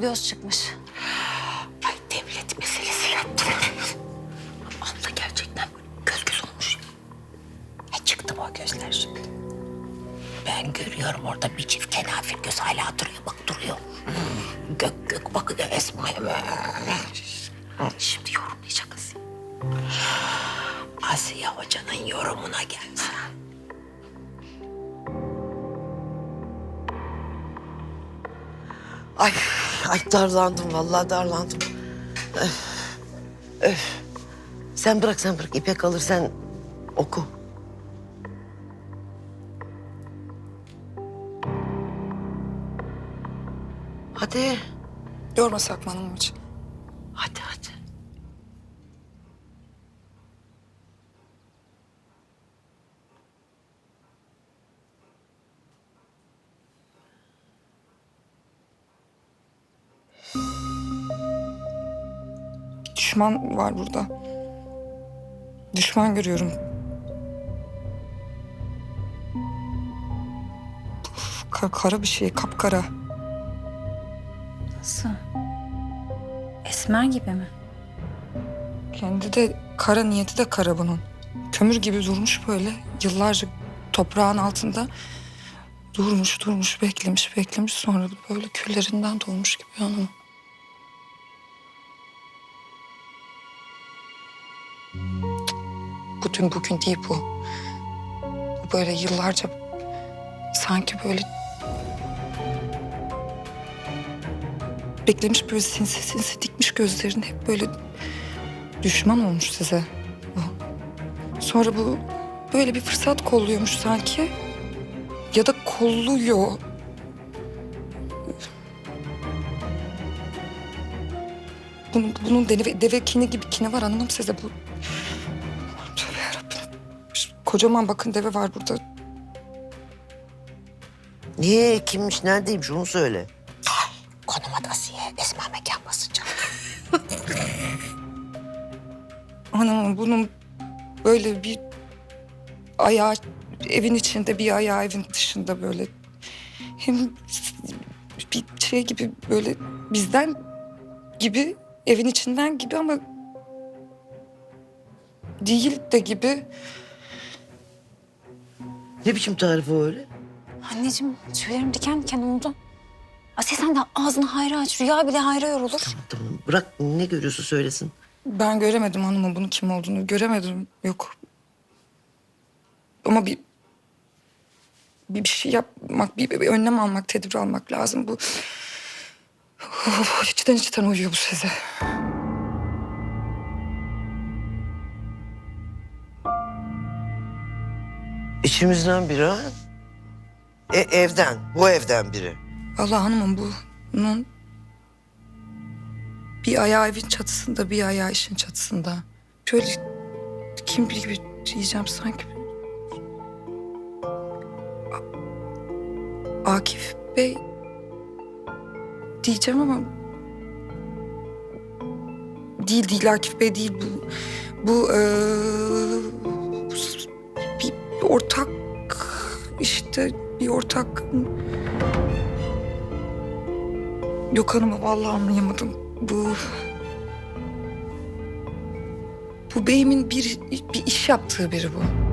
göz çıkmış. Ay devlet meselesi yaptılar. Abla gerçekten göz göz olmuş. E çıktı o gözler? Ben görüyorum orada bir çift kenafir göz hala duruyor. Bak duruyor. Gök gök bakıyor Esma'ya. Şimdi yorumlayacak Asiye. Hocanın yorumuna gelsin. Ay, ay darlandım vallahi darlandım. Öf, öf. Sen bırak sen bırak İpek alır sen oku. Hadi. Yorma Sakman Hanım için. Hadi hadi. Düşman var burada. Düşman görüyorum. Ka- kara bir şey, kapkara. Nasıl? Esmer gibi mi? Kendi de kara niyeti de kara bunun. Kömür gibi durmuş böyle. Yıllarca toprağın altında durmuş durmuş beklemiş beklemiş sonra böyle küllerinden dolmuş gibi hanım. Bugün bugün değil bu. Bu böyle yıllarca sanki böyle beklemiş böyle sinsi sinsi dikmiş gözlerini hep böyle düşman olmuş size bu. Sonra bu böyle bir fırsat kolluyormuş sanki. Ya da kolluyor. Bunun, bunun deve, deve kini gibi kini var anladım size bu. Kocaman bakın deve var burada. Niye kimmiş neredeymiş onu söyle. Konum at Asiye. Esma mekan basacak. Anam bunun böyle bir ayağı evin içinde bir ayağı evin dışında böyle. Hem bir şey gibi böyle bizden gibi evin içinden gibi ama değil de gibi. Ne biçim tarif o öyle? Anneciğim tüylerim diken diken oldu. Asiye sen de ağzını hayra aç. Rüya bile hayra yorulur. Tamam tamam bırak ne görüyorsa söylesin. Ben göremedim hanımın bunun kim olduğunu. Göremedim. Yok. Ama bir bir, bir şey yapmak, bir, bir önlem almak, tedbir almak lazım. Bu Of, içten içten uyuyor bu size. İçimizden biri ha? E, evden, bu evden biri. Vallahi hanımım bu. Bunun bir ayağı evin çatısında, bir ayağı işin çatısında. Şöyle kim bilir gibi diyeceğim sanki. A- Akif Bey diyeceğim ama değil değil Akif Bey değil bu. Bu bir ortak işte bir ortak Yok hanım vallahi anlayamadım. Bu... Bu beyimin bir, bir iş yaptığı biri bu.